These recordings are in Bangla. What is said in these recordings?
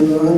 Lord.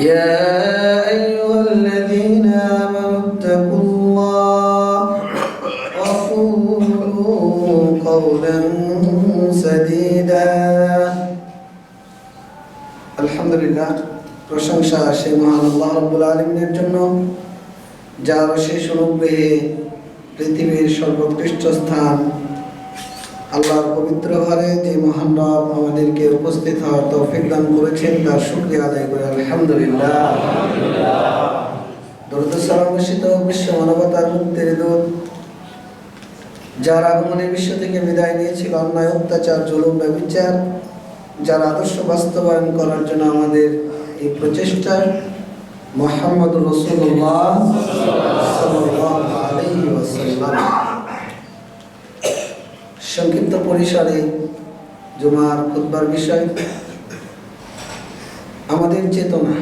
يا أيها الذين آمنوا اتقوا الله وقولوا قولا سديدا আলহামদুলিল্লাহ প্রশংসা সে মহান আল্লাহ রব্বুল আলমিনের জন্য যার শেষ অনুগ্রহে পৃথিবীর সর্বোৎকৃষ্ট স্থান আল্লাহর পবিত্র ঘরে যে মহান রব আমাদেরকে উপস্থিত হওয়ার তৌফিক দান করেছেন, তার শুক্রিয়া আদায় করে, আলহামদুলিল্লাহ। দরুদ সালাম বিশ্ব মানবতার মুক্তির দূত, যার আগমনে বিশ্ব থেকে বিদায় নিয়েছিল অন্যায়, অত্যাচার, জুলুম ব্যবিচার যার আদর্শ বাস্তবায়ন করার জন্য আমাদের এই প্রচেষ্টা মোহাম্মদ রসুল্লাহ সাল্লাল্লাহু আলাইহি ওয়াসাল্লাম। সংক্ষিপ্ত পরিসরে জুমার খুতবার বিষয়। আমাদের চেতনা।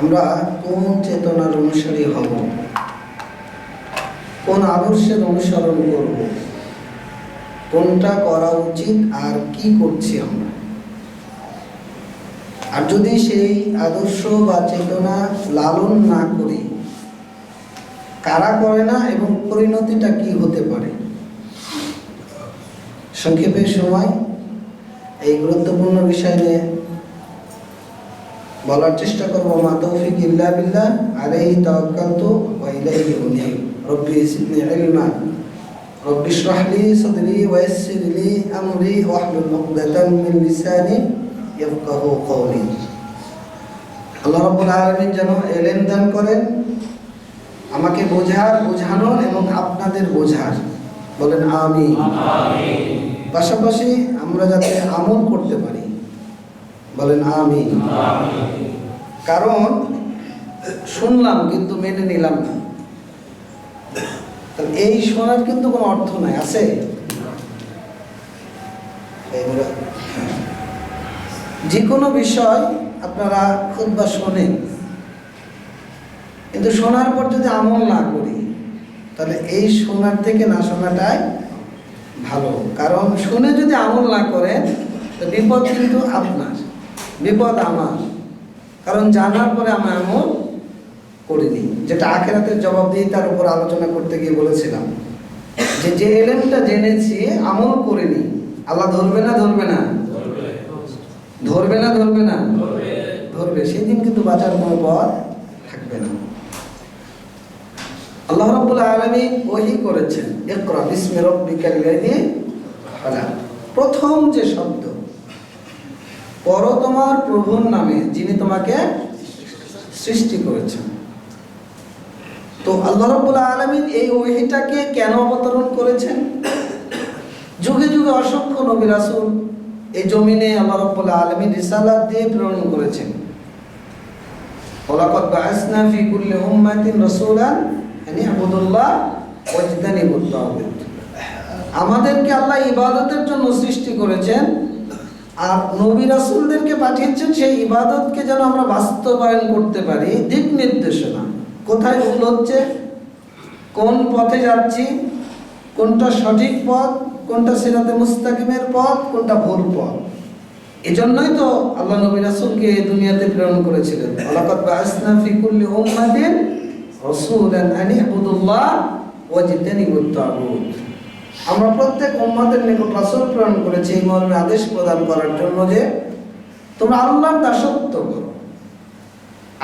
আমরা কোন চেতনার অনুসারী হব? কোন আদর্শের অনুসরণ করব? কোনটা করা উচিত আর কি করছি আমরা? আর যদি সেই আদর্শ বা চেতনা লালন না করি, কারা করে না এবং পরিণতিটা কি হতে পারে? সংক্ষেপে সময়, এই গুরুত্বপূর্ণ বিষয় নিয়ে বলার চেষ্টা করব। মা তৌফিক ইল্লা বিল্লাহ, আলাইহি তাওয়াক্কালতু ওয়া রব্বি জিদনি ইলমা রব্বি আমরি ওয়াহলুল উকদাতাম মিন লিসানি ইয়াফকাহু কওলি আল্লাহ রাব্বুল আলামিন যেন এলেম দান করেন, আমাকে বোঝার, বোঝানোর এবং আপনাদের বোঝার। বলেন আমি পাশাপাশি আমরা যাতে আমল করতে পারি। বলেন আমি কারণ, শুনলাম কিন্তু মেনে নিলাম না। এই শোনার কিন্তু কোনো অর্থ নাই, আছে। যে কোনো বিষয় আপনারা খুব বা শোনেন। কিন্তু শোনার পর যদি আমল না করি, তাহলে এই শোনার থেকে না শোনাটাই ভালো। কারণ শুনে যদি আমল না করেন, তো বিপদ কিন্তু আপনার, বিপদ আমার। কারণ জানার পরে আমি আমল করিনি যেটা আখেরাতের জবাব দিয়ে তার উপর আলোচনা করতে গিয়ে বলেছিলাম। যে যে এলেমটা জেনেছি, আমল করিনি আল্লাহ ধরবে না ধরবে না? ধরবে না ধরবে না? ধরবে। সেদিন কিন্তু বাঁচার কোনো পথ থাকবে না। আল্লাহ রাব্বুল আলামিন ওহি করেছেন, ইকরা বিসমি রাব্বিকাল লাযী খালাক প্রথম যে শব্দ পর তোমার প্রভুর নামে যিনি তোমাকে সৃষ্টি করেছেন। তো আল্লাহ রাব্বুল আলামিন এই ওহিটাকে কেন অবতরণ করেছেন? যুগে যুগে অসংখ্য নবী রাসূল এই জমিনে আল্লাহ রাব্বুল আলামিন রিসালাত দিয়ে প্রেরণ করেছেন। ওয়ালাকাদ বাআসনা ফি কুল্লি উম্মাতিন রাসূলান ওয়াজতানিবুত তাগুত আমাদেরকে আল্লাহ ইবাদতের জন্য সৃষ্টি করেছেন, আর নবী রাসূলদেরকে পাঠিয়েছেন সেই ইবাদতকে যেন আমরা বাস্তবায়ন করতে পারি, দিক নির্দেশনা। কোথায় ভুল হচ্ছে? কোন পথে যাচ্ছি? কোনটা সঠিক পথ? কোনটা সিরাতে মুস্তাকিমের পথ? কোনটা ভুল পথ? এজন্যই তো আল্লাহ নবী রাসূলকে দুনিয়াতে প্রেরণ করেছিলেন। ওয়ালাকাদ বাআসনা ফি কুল্লি উম্মাতিন রাসূলান, আন ইবুদুল্লাহ ওয়াজতানিবুত তাগুত। আমরা প্রত্যেক উম্মাতের নিকট রাসূল প্রেরণ করেছি এই মর্মে আদেশ প্রদান করার জন্য যে, তোমরা আল্লাহর দাসত্ব করো।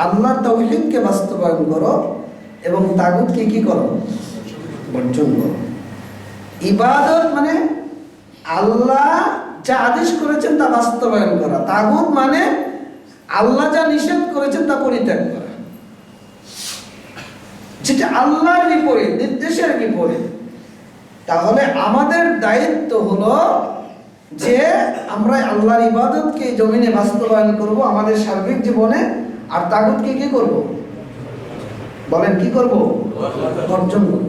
আল্লাহর তৌহিদকে বাস্তবায়ন করো এবং তাগুতকে কি করো? বর্জন করো। ইবাদত মানে আল্লাহ যা আদেশ করেছেন তা বাস্তবায়ন করা। তাগুত মানে আল্লাহ যা নিষেধ করেছেন তা পরিত্যাগ করা। যেটা আল্লাহর বিপরীত, নির্দেশের বিপরীত। তাহলে আমাদের দায়িত্ব হলো যে আমরা আল্লাহর ইবাদতকে জমিনে বাস্তবায়ন করব আমাদের সার্বিক জীবনে, আর তাগুতকে কি করব? বলেন, কি করব? অর্জন করব।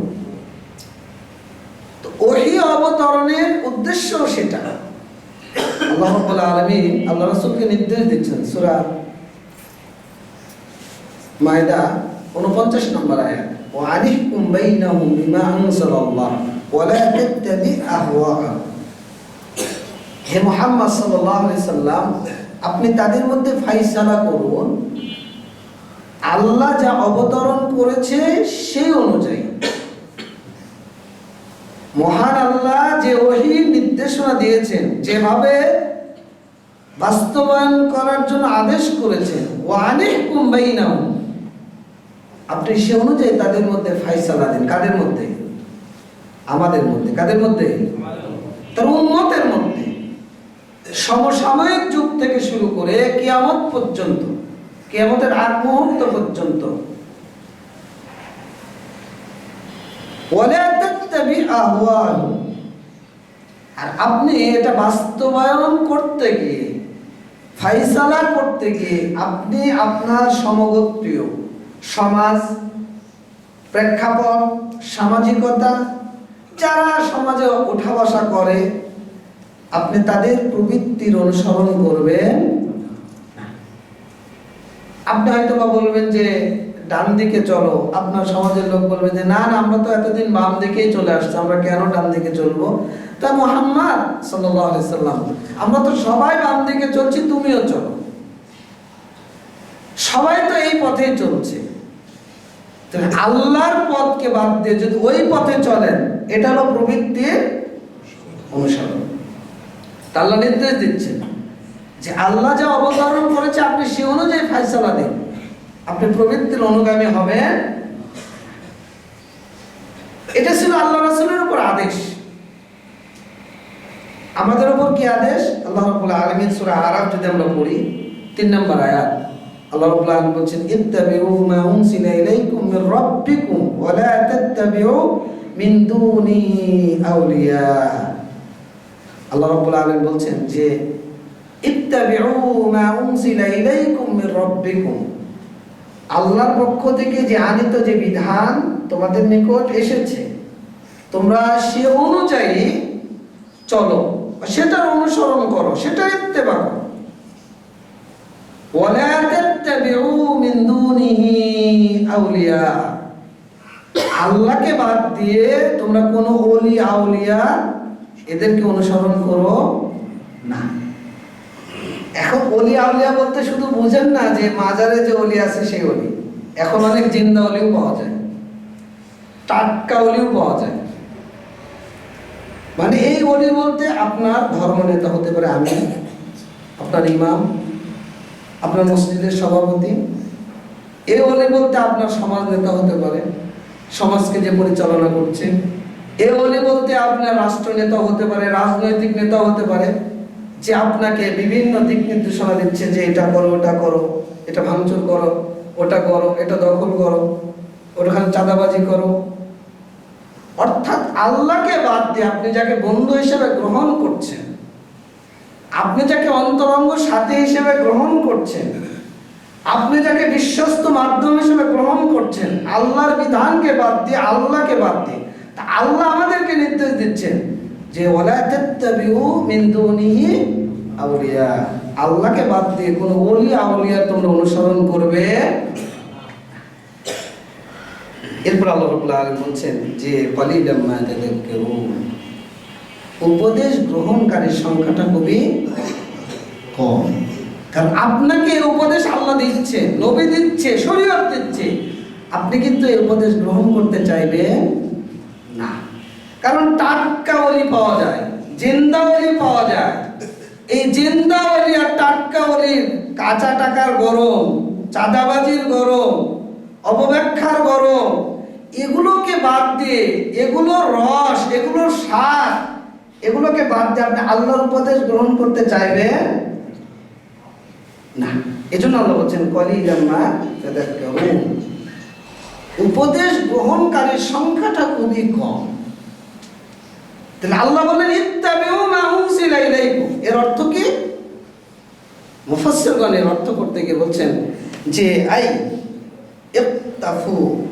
তো ওহি অবতরণের উদ্দেশ্য সেটা। আল্লাহ আলামিন, আল্লাহ রাসূলকে নির্দেশ দিচ্ছেন, সূরা মায়দা 49 নম্বর আয়াত আনিহকুম বাইনাহুম বিমা আনজালাল্লাহ ওয়া লা তাত্তাবি আহওয়াআহুম হে মুহাম্মদ সাল্লাল্লাহু আলাইহি সাল্লাম, আপনি তাদের মধ্যে ফাইসালা করুন। আল্লাহ যা অবতরণ করেছে সেই অনুযায়ী। মহান আল্লাহ যে ওহির নির্দেশনা দিয়েছেন, যেভাবে বাস্তবায়ন করার জন্য আদেশ করেছেন ও আনেক কুম্বাইনাও আপনি সে অনুযায়ী তাদের মধ্যে ফাইসালা দিন। কাদের মধ্যে? আমাদের মধ্যে। কাদের মধ্যে? তার উন্মতের মধ্যে। সমসাময়িক যুগ থেকে শুরু করে কিয়ামত পর্যন্ত, কিয়ামতের আগ মুহূর্ত পর্যন্ত। আর আপনি এটা বাস্তবায়ন করতে গিয়ে, ফাইসালা করতে গিয়ে আপনি আপনার সমগোত্রীয়। সমাজ, প্রেক্ষাপট, সামাজিকতা, যারা সমাজে ওঠা বসা করে, আপনি তাদের প্রবৃত্তির অনুসরণ করবেন। আপনি হয়তো বা বলবেন যে, ডান দিকে চলো। আপনার সমাজের লোক বলবে যে, না না, আমরা তো এতদিন বাম দিকেই চলে আসছি, আমরা কেন ডান দিকে চলবো? তা মোহাম্মদ সাল্লাম, আমরা তো সবাই বাম দিকে চলছি, তুমিও চলো। সবাই তো এই পথেই চলছে। তাহলে আল্লাহর পথকে বাদ দিয়ে যদি ওই পথে চলেন, এটা হলো প্রবৃত্তির অনুসরণ। আল্লাহ নির্দেশ দিচ্ছেন যে আল্লাহ যা অবতরণ করেছে, আপনি সে অনুযায়ী ফাইসালা দিন। আপনি প্রবৃত্তির অনুগামী হবে এটা ছিল আল্লাহ রাসূলের উপর আদেশ। আমাদের উপর কি আদেশ? আল্লাহ আলামিন সূরা আরাফ যদি আমরা পড়ি, তিন নম্বর আয়াত। আল্লাহ রাব্বুল আলামিন বলছেন, ইত্তাবিউ মা উনসিলা ইলাইকুম মির রাব্বিকুম ওয়া লা তাত্তাবিউ মিন আল্লাহ রাব্বুল আলামিন বলছেন যে, ইত্তাবিউ মা উনসিলা ইলাইকুম মির রাব্বিকুম। আল্লাহর পক্ষ থেকে যে আনিত যে বিধান তোমাদের নিকট এসেছে, তোমরা সে অনুযায়ী চলো সেটার অনুসরণ করো সেটা ইত্তেবা করো। ওয়ালা আউলিয়া। আল্লাহকে বাদ দিয়ে তোমরা কোনো ওলি, আউলিয়া এদেরকে অনুসরণ করো না। এখন অলি আউলিয়া বলতে শুধু বুঝেন না যে মাজারে যে অলি আছে সেই অলি এখন অনেক জিন্দা অলিও পাওয়া যায়। টাটকা অলিও পাওয়া যায়। মানে এই অলি বলতে আপনার ধর্ম নেতা হতে পারে আমি আপনার ইমাম আপনার মসজিদের সভাপতি। এই অলি বলতে আপনার সমাজ নেতা হতে পারে, সমাজকে যে পরিচালনা করছে। এ অলি বলতে আপনার রাষ্ট্র নেতা হতে পারে, রাজনৈতিক নেতা হতে পারে, যে আপনাকে বিভিন্ন দিক নির্দেশনা দিচ্ছে যে এটা করো, ওটা করো, এটা ভাঙচুর করো, ওটা করো, এটা দখল করো ওখানে চাঁদাবাজি করো। অর্থাৎ আল্লাহকে বাদ দিয়ে আপনি যাকে বন্ধু হিসেবে গ্রহণ করছেন আপনি যাকে অন্তরঙ্গ সাথী হিসেবে গ্রহণ করছেন, আপনি যাকে বিশ্বস্ত মাধ্যম হিসেবে গ্রহণ করছেন, আল্লাহর বিধানকে বাদ দিয়ে আল্লাহকে বাদ দিয়ে, তা আল্লাহ আমাদেরকে নির্দেশ দিচ্ছেন যে আউলিয়া। আল্লাহকে বাদ দিয়ে কোনো ওলি, আউলিয়া তোমরা অনুসরণ করবে। এরপর আল্লাহ বলছেন যে কালিলাম মা তাযাক্কারুন। উপদেশ গ্রহণকারীর সংখ্যাটা খুবই কম। কারণ আপনাকে উপদেশ আল্লাহ দিচ্ছে, নবী দিচ্ছে, শরীয়ত দিচ্ছে। আপনি কিন্তু এই উপদেশ গ্রহণ করতে চাইবেন না। কারণ টাটকা ওলি পাওয়া যায়, জিন্দা ওলি পাওয়া যায়। এই জিন্দা ওলি আর টাটকা ওলির কাঁচা টাকার গরম, চাঁদাবাজির গরম, অপব্যাখ্যার গরম, এগুলোকে বাদ দিয়ে এগুলোর রস, এগুলোর স্বাদ এগুলোকে বাদ দিয়ে আপনি আল্লাহর উপদেশ গ্রহণ করতে চাইবেন না। এজন্য আল্লাহ বলছেন কলিলাম্মা তাদাক্কারুন। উপদেশ গ্রহণকারীর সংখ্যাটা খুবই কম। তাহলে আল্লাহ বললেন, ইত্তাবিউ মা উনসিলা ইলাইকুম। এর অর্থ কি? মুফাসসিরগণ এর অর্থ করতে গিয়ে বলছেন যে, আই, ইত্তাফু।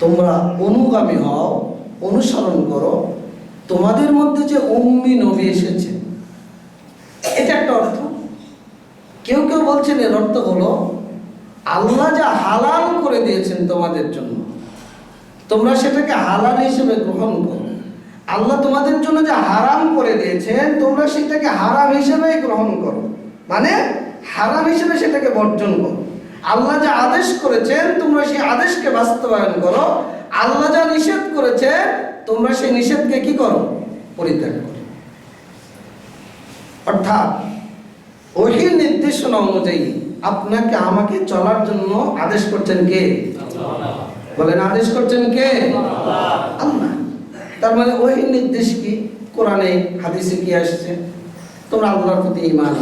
তোমরা অনুগামী হও, অনুসরণ করো তোমাদের মধ্যে যে উম্মি নবী এসেছে, এটা একটা অর্থ। কেউ কেউ বলছেন এর অর্থ হলো, আল্লাহ যা হালাল করে দিয়েছেন তোমাদের জন্য, তোমরা সেটাকে হালাল হিসেবে গ্রহণ করো। আল্লাহ তোমাদের জন্য যা হারাম করে দিয়েছেন, তোমরা সেটাকে হারাম হিসেবেই গ্রহণ করো। মানে হারাম হিসেবে সেটাকে বর্জন করো। আল্লাহ যা আদেশ করেছেন, তোমরা সেই আদেশকে বাস্তবায়ন করো। আল্লাহ যা নিষেধ করেছে তোমরা সেই নিষেধকে কি করো? পরিত্যাগ করো। অর্থাৎ ওহির নির্দেশনা অনুযায়ী আপনাকে আমাকে চলার জন্য আদেশ করছেন কে? বলেন আদেশ করছেন কে? আল্লাহ। তার মানে ওই নির্দেশ কি? কোরআনে হাদিসে কি আসছে? তোমরা আল্লাহর প্রতি ইমান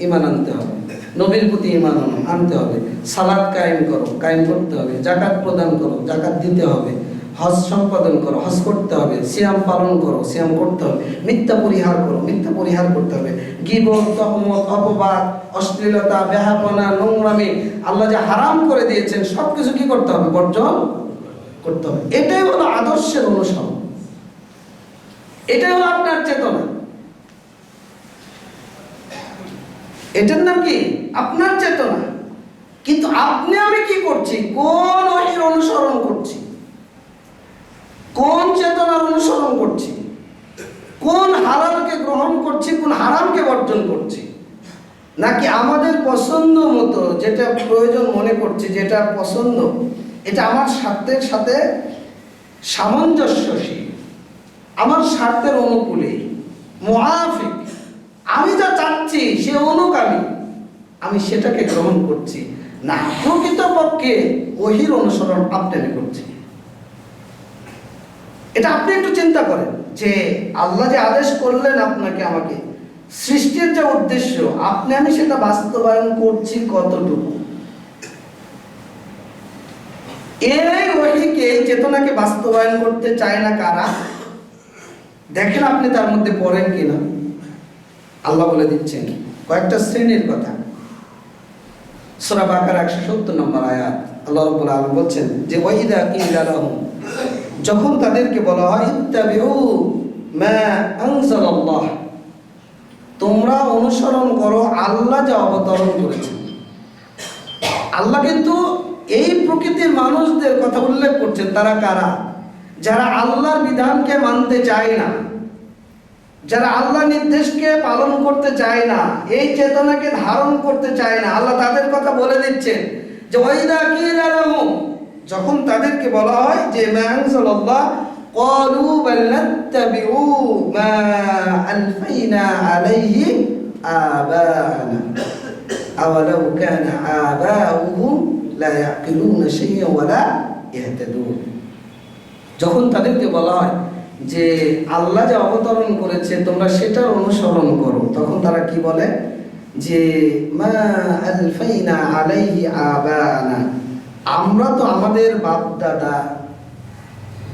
ইমান আনতে হবে। নবীর প্রতি ইমান আনতে হবে। সালাদ কায়েম করো কায়েম করতে হবে। জাকাত প্রদান করো জাকাত দিতে হবে। হজ সম্পাদন করো, হজ করতে হবে, সিয়াম পালন করো, সিয়াম করতে হবে, মিথ্যা পরিহার করো, মিথ্যা পরিহার করতে হবে। গিবত, তহমত, অপবাদ, অশ্লীলতা, বেহাপনা, নোংরামি, আল্লাহ যে হারাম করে দিয়েছেন সব কিছু কি করতে হবে? বর্জন করতে হবে। এটাই হলো আদর্শের অনুসরণ। এটাই হলো আপনার চেতনা। এটার নাম কি? আপনার চেতনা। কিন্তু আপনি আমি কি করছি? কোন অনুসরণ করছি? কোন চেতনার অনুসরণ করছি? কোন হালালকে গ্রহণ করছি? কোন হারামকে বর্জন করছি? নাকি আমাদের পছন্দ মতো যেটা প্রয়োজন মনে করছি, যেটা পছন্দ, এটা আমার স্বার্থের সাথে সামঞ্জস্যশীল, আমার স্বার্থের অনুকূলে, মুআফিক, আমি যা চাচ্ছি সে অনুগামী আমি সেটাকে গ্রহণ করছি। না, প্রকৃতপক্ষে ওহির অনুসরণ আপনি করছি। এটা আপনি একটু চিন্তা করেন যে আল্লাহ যে আদেশ করলেন আপনাকে, আমাকে, সৃষ্টির যে উদ্দেশ্য, আপনি আমি সেটা বাস্তবায়ন করছি কতটুকু? এই ওহিকে এই চেতনাকে বাস্তবায়ন করতে চায় না কারা? দেখেন আপনি তার মধ্যে পড়েন কিনা? আল্লাহ বলে দিচ্ছেন, কয়েকটা শ্রেণির কথা। সূরা বাকার একশো সত্তর নম্বর আয়াত, আল্লাহ রব্বুল আলম বলছেন যে ওয়াইদা কিলা লাহুম যখন তাদেরকে বলা হয় তোমরা অনুসরণ করো আল্লাহ যা অবতরণ করেছেন। আল্লাহ কিন্তু এই প্রকৃতির মানুষদের কথা উল্লেখ করছেন, তারা কারা? যারা আল্লাহর বিধানকে মানতে চায় না, যারা আল্লাহ নির্দেশকে পালন করতে চায় না, এই চেতনাকে ধারণ করতে চায় না। আল্লাহ তাদের কথা বলে দিচ্ছেন যে কিলা লাহুম যখন তাদেরকে বলা হয় যে মা আনজালাল্লাহ قالوا بل نتبع ما ألفينا عليه آباءنا أولو كان آباؤهم لا يعقلون شيئا ولا يهتدون যখন তাদেরকে বলা হয় যে আল্লাহ যে অবতরণ করেছে তোমরা সেটার অনুসরণ করো তখন তারা কি বলে যে মা আলফাইনা আলাইহি আবানা আমরা তো আমাদের বাপ দাদা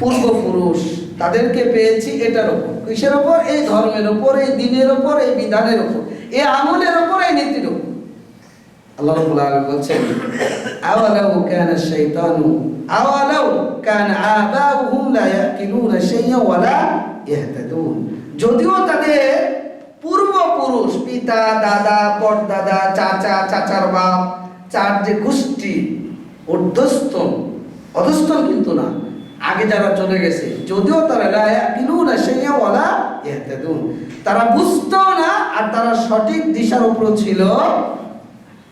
পূর্বপুরুষ, তাদেরকে পেয়েছি এটার উপর। কিসের ওপর এই ধর্মের উপর, এই দিনের উপর, এই বিধানের উপর, এই আমলের ওপর এই নীতির উপর। আল্লাহ রাব্বুল আলামিন বলছেন, আওয়ালাউ কানা শাইতানু, আওয়ালাউ কানা আবাউহুম লা ইয়াকিলুনা শাইয়্যা ওয়া লা ইয়াহতাদুন। যদিও তাদের পূর্বপুরুষ, পিতা, দাদা পরদাদা চাচা, চাচার বাপ, চার যে গোষ্ঠী ঊর্ধ্বস্তন অধস্তন কিন্তু না। আগে যারা চলে গেছে, যদিও তারা তারা বুঝতো না, আর তারা সঠিক দিশার উপর ছিল।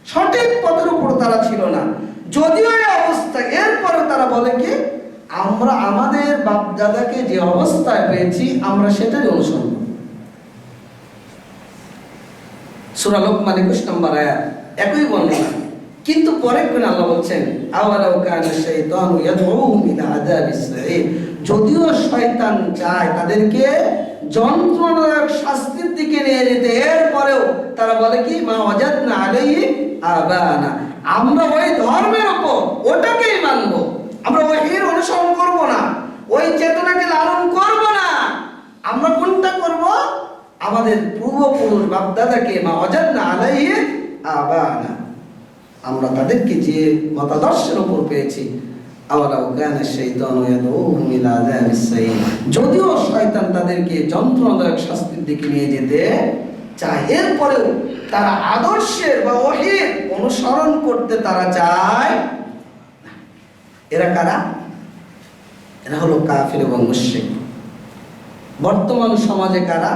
সঠিক পথের উপর তারা ছিল না। যদিও এই অবস্থা, এরপরে তারা বলে কি, আমরা আমাদের বাপ দাদাকে যে অবস্থায় পেয়েছি, আমরা সেটাই অনুসরণ করব। সূরা লোকমান 21 নম্বর আয়াত, একই বর্ণনা। কিন্তু পরে কোন আল্লাহ বলছেন, আওয়ালাউ কানা শাইতানু ইয়াদউহুম ইলা আযাবিস যদিও শয়তান চায় তাদেরকে যন্ত্রণাদায়ক শাস্তির দিকে নিয়ে যেতে, এরপরেও তারা বলে কি, মা ওয়াজাদনা আলাইহি আবানা। আমরা ওই ধর্মের উপর ওটাকেই মানব। আমরা ওহির অনুসরণ করব না, ওই চেতনাকে লালন করব না। আমরা কোনটা করব? আমাদের পূর্বপুরুষ বাপদাদাকে, মা অজান্না আলাইহি আবানা। আমরা তাদেরকে যে মতাদর্শের উপর পেয়েছি যদিও শয়তান তাদেরকে যন্ত্রণাদায়ক শাস্তির দিকে নিয়ে যেতে চায়, এরপরেও তারা আদর্শের বা ওহির অনুসরণ করতে তারা চায় এরা কারা? এরা হলো কাফির এবং মুশরিক। বর্তমান সমাজে কারা?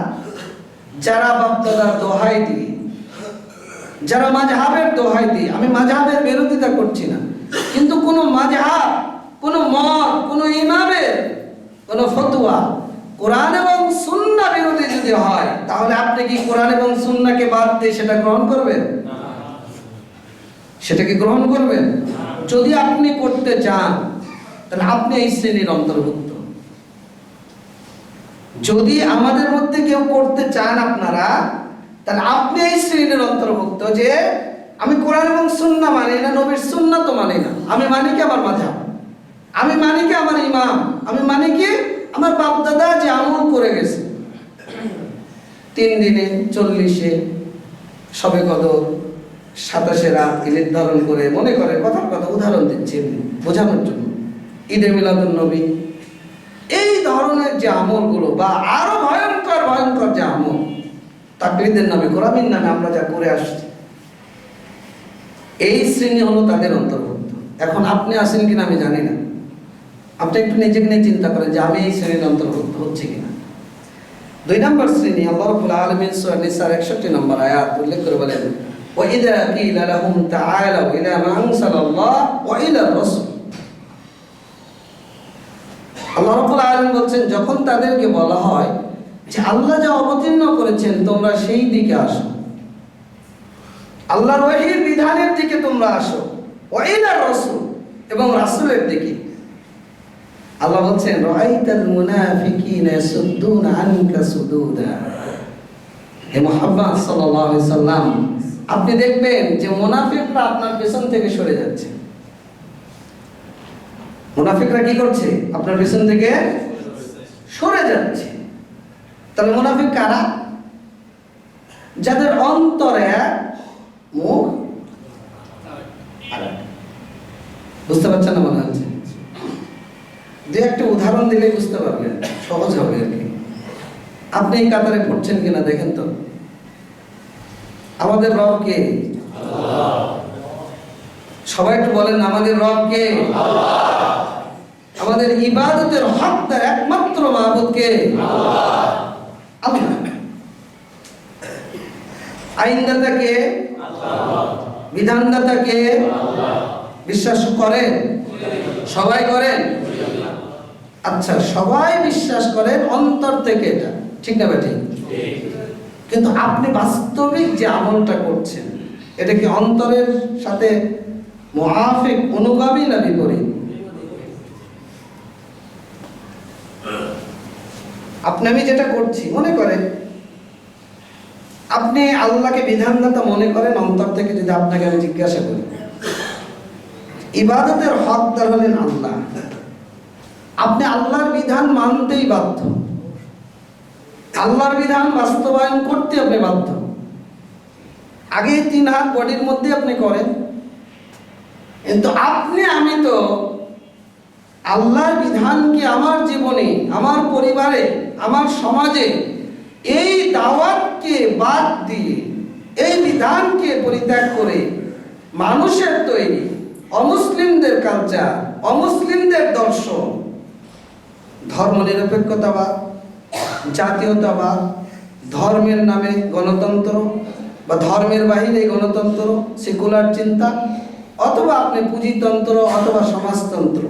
যারা বাপদাদার দোহাই দিয়ে যারা মাঝহাবের দোহাই দিয়ে, আমি মাঝহাবের বিরোধিতা করছি না। কিন্তু কোনো মাঝহাব কোনো মত কোনো ইমামের কোনো ফতুয়া কোরআন এবং সুন্নাহ বিরোধী যদি হয়, তাহলে আপনি কি কোরআন এবং সুন্নাকে বাদ দিয়ে সেটা গ্রহণ করবেন? সেটা কি গ্রহণ করবেন? যদি আপনি করতে চান, তাহলে আপনি এই শ্রেণির অন্তর্ভুক্ত। যদি আমাদের মধ্যে কেউ করতে চান আপনারা তাহলে আপনি এই শ্রেণির অন্তর্ভুক্ত যে আমি কোরআন এবং সুন্না মানি না, নবীর সুন্না তো মানি না। আমি মানি কি আমার মাঝাব? আমি মানি কি আমার ইমাম? আমি মানি কি আমার বাপ দাদা যে আমল করে গেছে। তিন দিনে চল্লিশে সবে কদর, সাতাশে রাতকে নির্ধারণ করে মনে করে কথার কথা উদাহরণ দিচ্ছি বোঝানোর জন্য। ঈদে মিলাদুল নবী। এই ধরনের যে আমলগুলো বা আরও ভয়ঙ্কর ভয়ঙ্কর যে আমল তাকলিদের নামে গোলামীর নামে আমরা যা করে আসছি, এই শ্রেণি হলো তাদের অন্তর্ভুক্ত। এখন আপনি আসেন কিনা আমি জানি না। আপনি একটু নিজেকে নিয়ে চিন্তা করেন যে আমি এই শ্রেণির অন্তর্ভুক্ত হচ্ছে কিনা। দুই নম্বর শ্রেণি, আল্লাহ রাব্বুল আলামিন সূরা নিসার 61 নম্বর আয়াত উল্লেখ করে বলেন, ওয়া কিলা লাহুম তাআলাউ ইলা মা আনসালাল্লাহ ওয়া ইলা রাসূল। আল্লাহ রাব্বুল আলামিন বলছেন, যখন তাদেরকে বলা হয় আল্লাহ যা অবতীর্ণ করেছেন, তোমরা সেই দিকে আসো। আল্লাহর ওয়াহির বিধানের দিকে তোমরা আসো। ওয়াইলা রাসূল এবং রাসূলের দিকে। আল্লাহ বলছেন, রাআইতাল মুনাফিকিনা ইয়াসুদ্দুনা আনকা সুদুদা। হে মুহাম্মদ সাল্লাল্লাহু আলাইহি সাল্লাম, আপনি দেখবেন যে মুনাফিকরা আপনার পেছন থেকে সরে যাচ্ছে। মুনাফিকরা কি করছে? আপনার পেছন থেকে সরে যাচ্ছে। তাহলে মুনাফিক কারা? যাদের অন্তরে মুখ বুঝতে পারছেন না মনে হচ্ছে? দু একটা উদাহরণ দিলে বুঝতে পারবেন, সহজ হবে আর কি। আপনি এই কাতারে পড়ছেন কিনা দেখেন তো। আমাদের রব কে? সবাই একটু বলেন, আমাদের রব কে? আমাদের ইবাদতের হকদার একমাত্র মাহবুদ কে? আল্লাহ আইনদাতা কে বিধানদাতা বিশ্বাস করেন? সবাই করেন? আচ্ছা সবাই বিশ্বাস করেন, অন্তর থেকে এটা। ঠিক না ঠিক কিন্তু আপনি বাস্তবিক যে আমলটা করছেন, এটা কি অন্তরের সাথে মুআফিক অনুগামী না বিপরীত? আপনি, আমি যেটা করছি, মনে করেন, আপনি আল্লাহকে বিধানদাতা মনে করেন, অন্তর থেকে যদি আপনাকে আমি জিজ্ঞাসা করি, ইবাদতের হকদার হলেন আল্লাহ। আপনি আল্লাহর বিধান মানতেই বাধ্য। আল্লাহর বিধান বাস্তবায়ন করতে আপনি বাধ্য। আগে তিন হাত বডির মধ্যে আপনি করেন, কিন্তু আপনি, আমি তো আল্লাহর বিধানকে আমার জীবনে, আমার পরিবারে, আমার সমাজে এই দাওয়াতকে বাদ দিয়ে, এই বিধানকে পরিত্যাগ করে মানুষের তৈরি, অমুসলিমদের কালচার অমুসলিমদের দর্শন, ধর্মনিরপেক্ষতাবাদ, জাতীয়তাবাদ, ধর্মের নামে গণতন্ত্র বা ধর্মের বাহিরে গণতন্ত্র, সেকুলার চিন্তা, অথবা আপনি পুঁজিতন্ত্র অথবা সমাজতন্ত্র।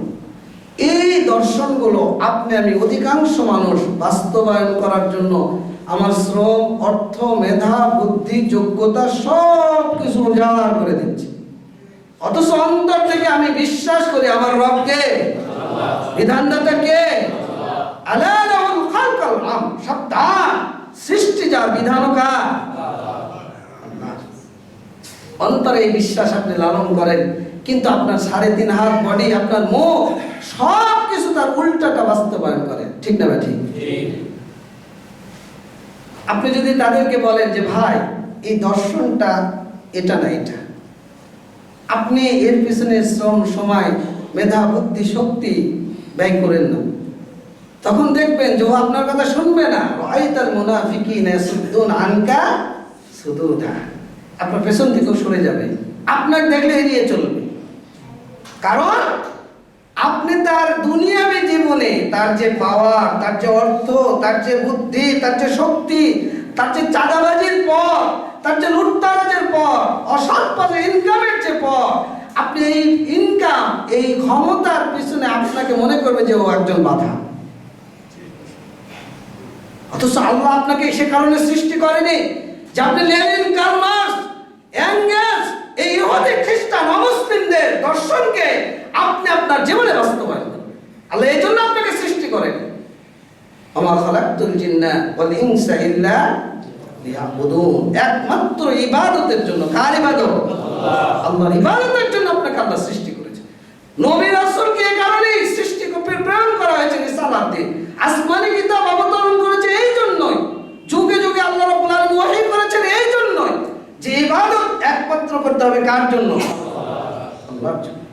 এই দর্শনগুলো আপনি, আমি অধিকাংশ মানুষ বাস্তবায়ন করার জন্য আমার শ্রম, অর্থ, মেধা, বুদ্ধি, যোগ্যতা সব কিছু উজাড় করে দিচ্ছি। অথচ অন্তর থেকে আমি বিশ্বাস করি আমার রবকে বিধানদাতা কে? আলা লাহুল খালকাল আম সৃষ্টি যার বিধানকার অন্তরে এই বিশ্বাস আপনি লালন করেন, কিন্তু আপনার সাড়ে তিন হাত বডি আপনার মুখ সব কিছু তার উল্টাটা বাস্তবায়ন করেন। ঠিক না ঠিক? আপনি যদি তাদেরকে বলেন যে, ভাই, এই দর্শনটা, এটা না এটা। আপনি এর পিছনে শ্রম, সময়, মেধা, বুদ্ধি, শক্তি ব্যয় করেন না। তখন দেখবেন যে আপনার কথা শুনবে না। রাইতাল মুনাফিকিনা সুদ্দুন আনকা সুদুদা আপনার পেছন থেকেও সরে যাবে। আপনাকে দেখলে এড়িয়ে চলবে। কারণ আপনি তার দুনিয়াবী জীবনে, তার যে পাওয়ার, তার যে অর্থ, তার যে বুদ্ধি, তার যে শক্তি, তার যে চাঁদাবাজির পর, তার যে লুটতারাজের পর, অসৎ পথে ইনকামের যে পর, আপনি এই ইনকাম এই ক্ষমতার পিছনে আপনাকে মনে করবে যে ও একজন বাধা। অথচ আল্লাহ আপনাকে সে কারণে সৃষ্টি করেনি যে আপনি লেনিন কার্ল আপনার জীবনে বাস্তবায়ন আল্লাহ এই জন্য আপনাকে সৃষ্টি করেন। আমা খালাকতুল জিন্না ওয়াল ইনসা ইল্লা লিয়াবুদুন। একমাত্র ইবাদতের জন্য কার ইবাদত? আল্লাহর ইবাদতের জন্য আপনাকে আল্লাহ সৃষ্টি করেছে। নবী রাসূলকে এই কারণেই সৃষ্টি করে প্রেরণ করা হয়েছে রিসালাত দিয়ে। আসমানি কিতাব অবতরণ করেছে এই জন্যই। যুগে যুগে আল্লাহ রাব্বুল আলামিন ওহী করেছেন এই জন্যই। যে ইবাদত একমাত্র করতে হবে কার জন্য? আল্লাহর জন্য।